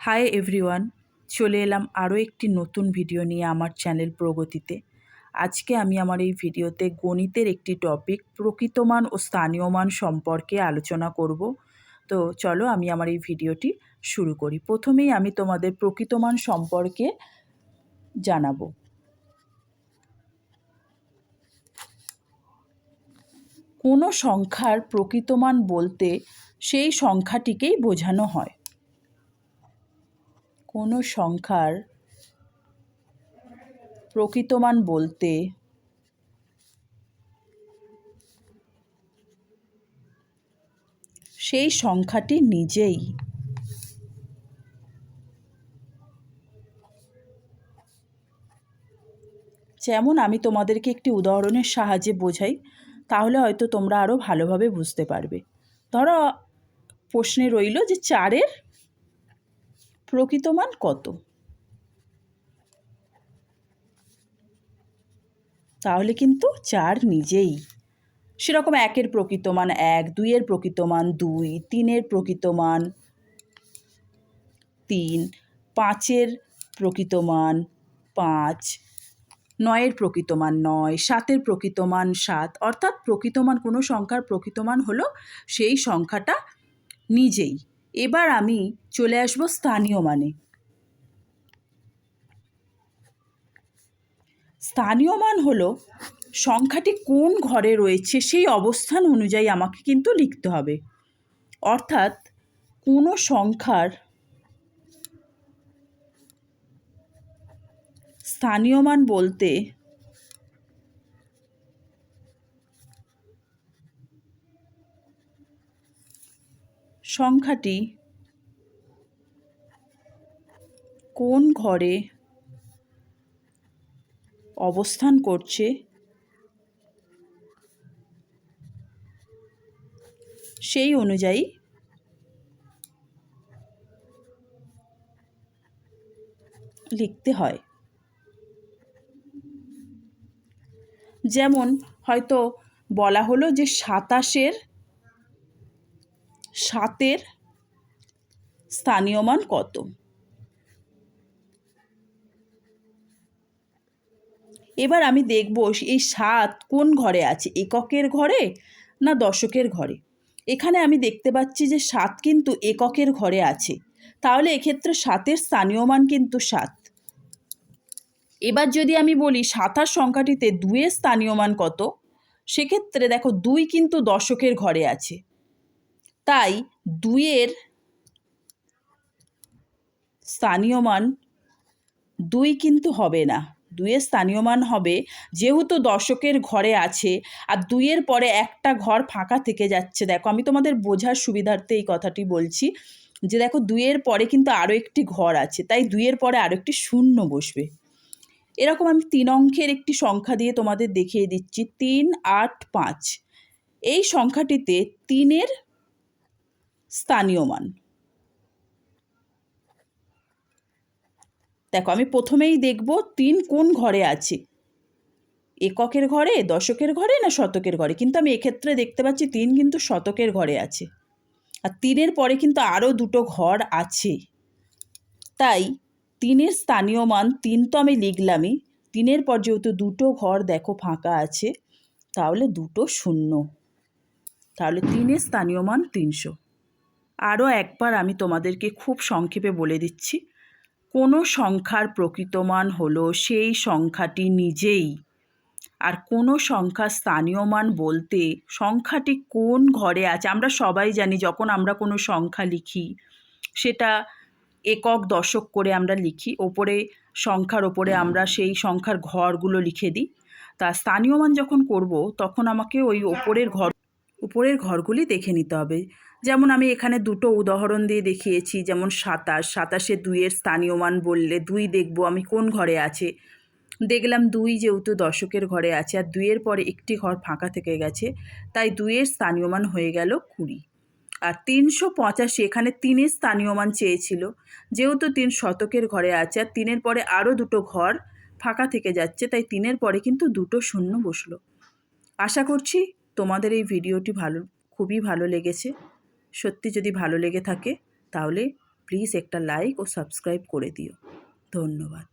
Hi everyone চলে এলাম আরও একটি নতুন ভিডিও নিয়ে আমার চ্যানেল প্রগতিতে। আজকে আমি আমার এই ভিডিওতে গণিতের একটি টপিক প্রকৃতমান ও স্থানীয় মান সম্পর্কে আলোচনা করব। তো চলো আমি আমার এই ভিডিওটি শুরু করি। প্রথমেই আমি তোমাদের প্রকৃতমান সম্পর্কে জানাব। কোনো সংখ্যার প্রকৃতমান বলতে সেই সংখ্যাটিকেই বোঝানো হয়। কোনো সংখ্যার প্রকৃতমান বলতে সেই সংখ্যাটি নিজেই। যেমন আমি তোমাদেরকে একটি উদাহরণের সাহায্যে বোঝাই, তাহলে হয়তো তোমরা আরও ভালোভাবে বুঝতে পারবে। ধরো প্রশ্নে রইল যে চারের প্রকৃত মান কত? তাহলে কিন্তু চার নিজেই। সেরকম একের প্রকৃত মান এক, দুইয়ের প্রকৃত মান দুই, তিনের প্রকৃত মান তিন, পাঁচের প্রকৃত মান পাঁচ, নয়ের প্রকৃত মান নয়, সাতের প্রকৃত মান সাত। অর্থাৎ প্রকৃত মান কোনো সংখ্যার প্রকৃত মান হলো সেই সংখ্যাটা নিজেই। এবার আমি চলে আসব স্থানীয় মানে। স্থানীয় মান হলো, সংখ্যাটি কোন ঘরে রয়েছে সেই অবস্থান অনুযায়ী আমাকে কিন্তু লিখতে হবে। অর্থাৎ, কোনো সংখ্যার স্থানীয় মান বলতে সংখ্যাটি কোন ঘরে অবস্থান করছে? সেই অনুযায়ী লিখতে হয়। যেমন হয়তো বলা হলো যে সাতাশের সাতের স্থানীয় মান কত? এবার আমি দেখব এই সাত কোন ঘরে আছে? এককের ঘরে না দশকের ঘরে? এখানে আমি দেখতে পাচ্ছি যে সাত কিন্তু এককের ঘরে আছে। তাহলে এক্ষেত্রে সাতের স্থানীয় মান কিন্তু সাত। এবার যদি আমি বলি সাতাশ সংখ্যাটিতে দুয়ের স্থানীয় মান কত? সেক্ষেত্রে দেখো দুই কিন্তু দশকের ঘরে আছে। তাই দুইয়ের স্থানীয় মান দুই কিন্তু হবে না। দুইয়ের স্থানীয় মান হবে যেহেতু দশকের ঘরে আছে, আর দুইয়ের পরে একটা ঘর ফাঁকা থেকে যাচ্ছে। দেখো, আমি তোমাদের বোঝার সুবিধার্থে এই কথাটি বলছি যে দেখো, দুইয়ের পরে কিন্তু আরও একটি ঘর আছে, তাই দুইয়ের পরে আরও একটি শূন্য বসবে। এরকম আমি তিন অঙ্কের একটি সংখ্যা দিয়ে তোমাদের দেখিয়ে দিচ্ছি, তিন, আট, পাঁচ। এই সংখ্যাটিতে তিনের স্থানীয় মান। দেখো, আমি প্রথমেই দেখব তিন কোন ঘরে আছে। এককের ঘরে, দশকের ঘরে না শতকের ঘরে? কিন্তু আমি এক্ষেত্রে দেখতে পাচ্ছি তিন কিন্তু শতকের ঘরে আছে। আর তিনের পরে কিন্তু আরও দুটো ঘর আছে। তাই তিনের স্থানীয় মান, তিন তো আমি লিখলামই। তিনের পর যেহেতু দুটো ঘর দেখো ফাঁকা আছে, তাহলে দুটো শূন্য। তাহলে তিনের স্থানীয় মান তিনশো। আরও একবার আমি তোমাদেরকে খুব সংক্ষেপে বলে দিচ্ছি। কোনো সংখ্যার প্রকৃত মান হলো সেই সংখ্যাটি নিজেই। আর কোনো সংখ্যার স্থানীয় মান বলতে সংখ্যাটি কোন ঘরে আছে? আমরা সবাই জানি যখন আমরা কোনো সংখ্যা লিখি, সেটা একক দশক করে আমরা লিখি, ওপরে সংখ্যার ওপরে আমরা সেই সংখ্যার ঘরগুলো লিখে দিই। তা স্থানীয় মান যখন করব, তখন আমাকে ওই ওপরের ঘর উপরের ঘরগুলি দেখে নিতে হবে। যেমন আমি এখানে দুটো উদাহরণ দিয়ে দেখিয়েছি, যেমন সাতাশ। সাতাশে দুইয়ের স্থানীয় মান বললে দুই দেখব আমি কোন ঘরে আছে। দেখলাম দুই যেহেতু দশকের ঘরে আছে আর দুইয়ের পরে একটি ঘর ফাঁকা থেকে গেছে, তাই দুইয়ের স্থানীয় মান হয়ে গেল কুড়ি। আর তিনশো পঁচাশি, এখানে তিনের স্থানীয় মান চেয়েছিল। যেহেতু তিন শতকের ঘরে আছে আর তিনের পরে আরও দুটো ঘর ফাঁকা থেকে যাচ্ছে, তাই তিনের পরে কিন্তু দুটো শূন্য বসল। আশা করছি তোমাদের এই ভিডিওটি ভালো, খুবই ভালো লেগেছে। সত্যি যদি ভালো লেগে থাকে, তাহলে প্লিজ একটা লাইক ও সাবস্ক্রাইব করে দিও। ধন্যবাদ।